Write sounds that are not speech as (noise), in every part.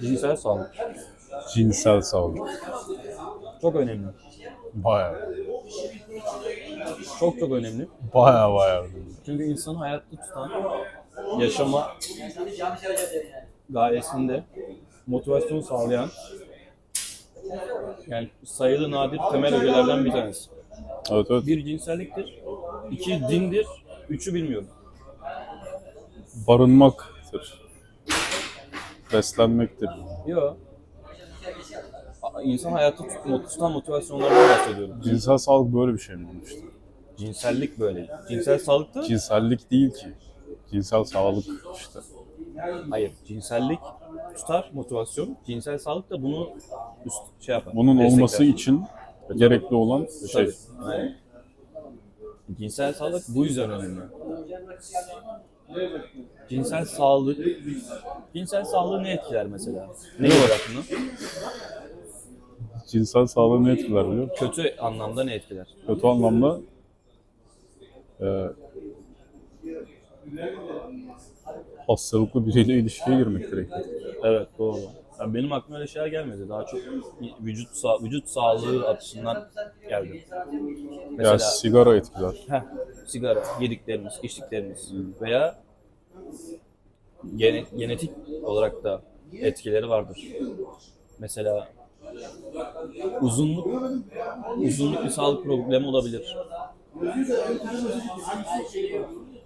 Cinsel sağlık. Cinsel sağlık. Çok önemli. Bayağı. Çok çok önemli. Bayağı bayağı. Çünkü insanı hayatta tutan, yaşama gayesinde motivasyon sağlayan yani sayılı nadir temel ögelerden bir tanesi. Evet evet. Bir cinselliktir, iki dindir, üçü bilmiyorum. Barınmaktır. Beslenmektir. Yok. İnsan hayatta tut- tutan motivasyonlardan bahsediyorum. Cinsel sağlık böyle bir şey mi işte? Cinsellik böyle. Cinsel sağlık da Cinsellik değil ki. Cinsel sağlık işte. hayır. Cinsellik tutar motivasyon. Cinsel sağlık da bunu üst şey yapar. Bunun olması için gerekli olan şey. Tabii. Yani cinsel sağlık bu yüzden önemli. Cinsel sağlık cinsel sağlığı ne etkiler mesela? Ne olur aklına? Cinsel sağlığı ne etkiler biliyor musun? Kötü anlamda ne etkiler? Kötü anlamda e, hastalıklı biriyle ilişkiye girmek direkt. Evet doğru. Yani benim aklıma öyle şeyler gelmedi. Daha çok vücut sağ, vücut sağlığı açısından geldi. Mesela Ya sigara etkiler. heh, sigara, yediklerimiz, içtiklerimiz veya gene- genetik olarak da etkileri vardır. Mesela uzunluk uzunluk bir sağlık problemi olabilir.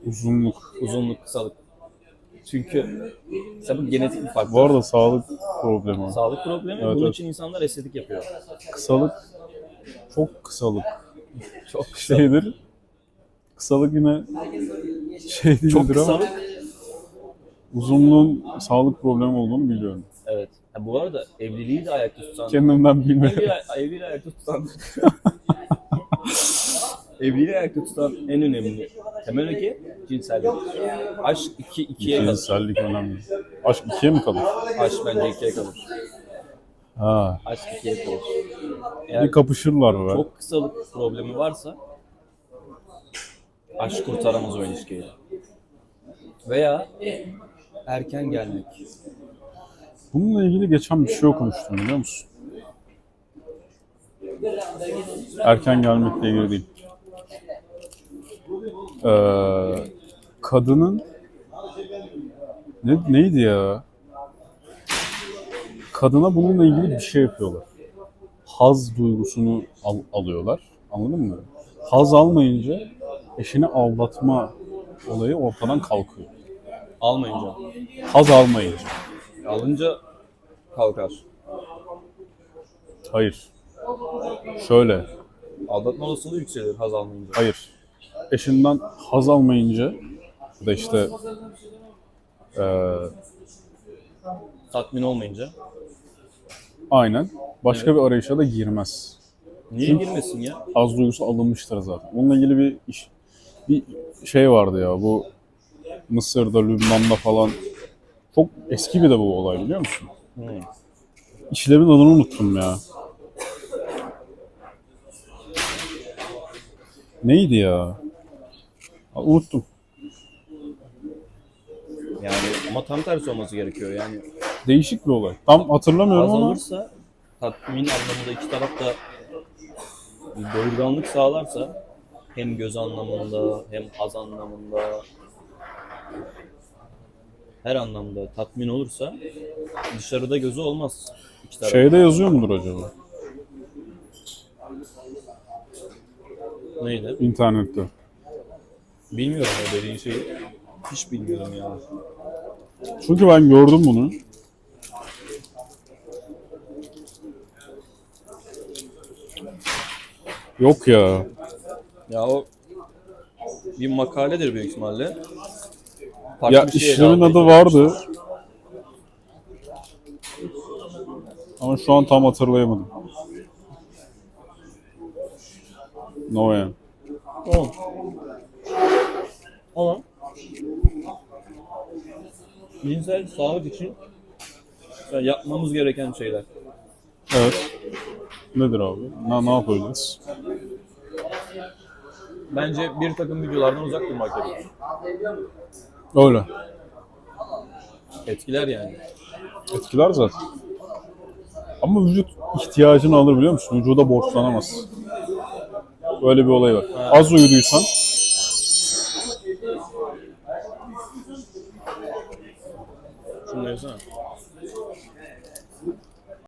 Uzunluk. Uzunluk, kısalık. Çünkü mesela bu genetik bir faktör. Bu arada sağlık problemi. Sağlık problemi. Evet, Bunun evet. için insanlar estetik yapıyor. Kısalık çok kısalık (laughs) Çok kısa. şeydir. Kısalık yine şey değildir Çok ama kısalık. uzunluğun sağlık problemi olduğunu biliyorum. Evet. Ha, bu arada evliliği de ayakta tutan, Kendimden bilmiyorum. evliliği, evliliği ayakta tutan, (laughs) evliliği ayakta tutan en önemli temel öge cinsellik. Aşk iki, ikiye kalır. Cinsellik önemli. Aşk ikiye mi kalır? Aşk bence ikiye kalır. Ha. Aşk ikiye kalır. Eğer Bir kapışırlar be. çok kısalık problemi varsa aşk kurtaramaz o ilişkiyi. Veya erken gelmek. Bununla ilgili geçen bir şey okumuştum biliyor musun? Erken gelmekle ilgili değil. Ee, kadının ne, neydi ya? Kadına bununla ilgili bir şey yapıyorlar. Haz duygusunu al- alıyorlar. Anladın mı? Haz almayınca eşini aldatma olayı ortadan kalkıyor. Almayınca. Haz almayınca. Alınca kalkar. Hayır. Şöyle. Aldatma olasılığı yükselir haz almayınca. Hayır. Eşinden haz almayınca ya da işte eee, Tatmin olmayınca. aynen başka bir arayışa da girmez. Niye girmesin ya? Haz duygusu alınmıştır zaten. Onunla ilgili bir iş bir şey vardı ya bu Mısır'da, Lübnan'da falan çok eski bir de bu olay biliyor musun? Hmm. İşlevin adını unuttum ya. Neydi ya? Aa, Unuttum. Yani ama tam tersi olması gerekiyor. Yani Değişik bir olay. Tam hatırlamıyorum ama azalırsa tatmin anlamında iki taraf da bir doyurganlık sağlarsa hem göz anlamında hem haz anlamında her anlamda tatmin olursa dışarıda gözü olmaz. İki taraf. şeyde yazıyor mudur acaba? Neydi? İnternette. Bilmiyorum o dediğin şeyi. Hiç bilmiyorum ya. Çünkü ben gördüm bunu. Yok ya. Ya o bir makaledir büyük ihtimalle. Farklı Ya bir şey işlemin adı vardı. Ama şu an tam hatırlayamadım. No yani. Tamam. Ama cinsel sağlık için yani yapmamız gereken şeyler. Evet. Nedir abi? Ne, ne yapabiliriz? bence bir takım videolardan uzak durmak gerekiyor. Öyle. Etkiler yani. Etkiler zaten. Ama vücut ihtiyacını alır biliyor musun? Vücuda borçlanamaz. Öyle bir olay var. Az uyuduysan is now.